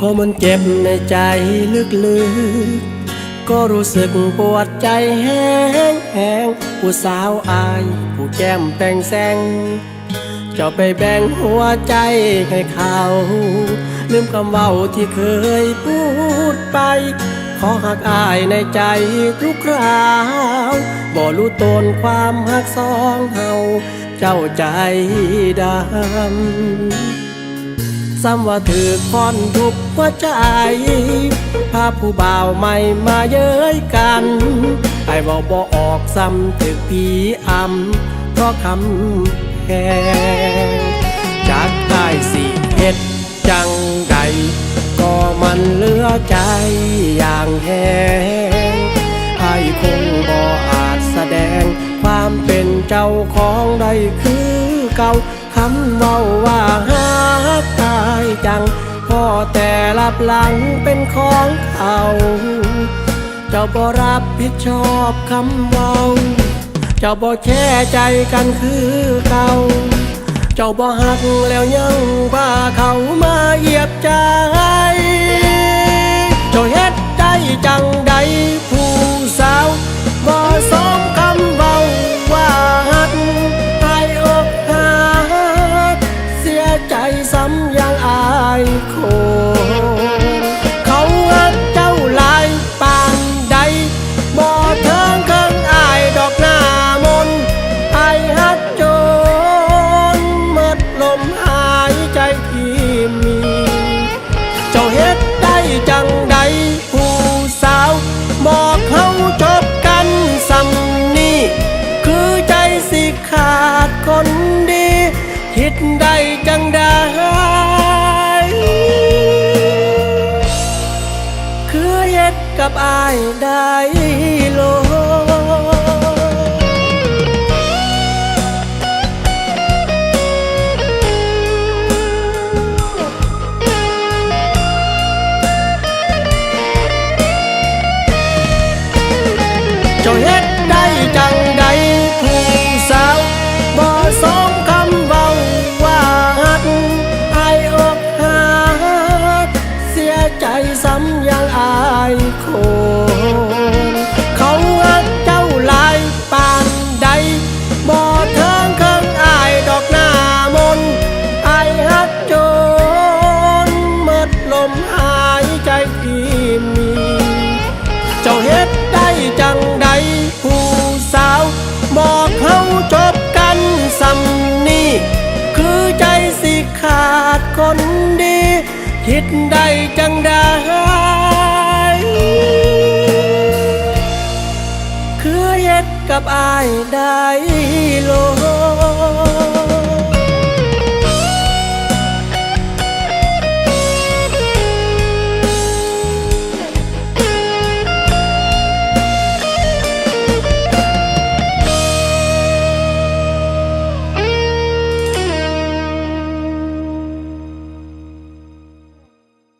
ก็มันเจ็บในใจลึกๆ ก็รู้สึกปวดใจแห้งแห้งผู้สาวอาย ผู้แก้มแต่งแสงจ้าไปแบ่งหัวใจให้เขา ลืมคำเว้าที่เคยพูดไป ขอหักอายในใจทุกคราวบ่รู้ตนความหักสองเฮาเจ้าใจดำ ซ้ำว่าถือคอนทุกหัวใจพาผู้บ่าวใหม่มาเย้ยกัน ไอ้บอกบ่ออกซ้ำถึกผีอำเพราะคำแพงจากใต้สิเฮ็ดจังใด ก็มันเลือใจอย่างแหงไอ้คงบ่อาจแสดงความเป็นเจ้าของได้คือเก่า คำเว้าว่าหากตายจังพ่อแต่รับหลังเป็นของเขาเจ้าบ่รับผิดชอบคำเว้าเจ้าบ่แช่ใจกันคือเก่าเจ้าบ่หักแล้วยังพาเขามาเหยียบใจ ฮ็ดได้จังใดผู้สาวบอกเขาจบกันสำนี้คือใจสิขาดคนดีคิดได้จังใดคือเฮ็ดกับอายได้โล ซ้ำยังอายคนเขาหักเจ้าลายปานใดบ่เทิงเคิงอายดอกหน้ามนอายหักจนหมดลมหายใจที่มี เจ้าเฮ็ดได้จังใดผู้สาว บอกเขาจบกันสำนี้คือใจสิขาดคนดี คิดได้จังใด กับอายได้ลง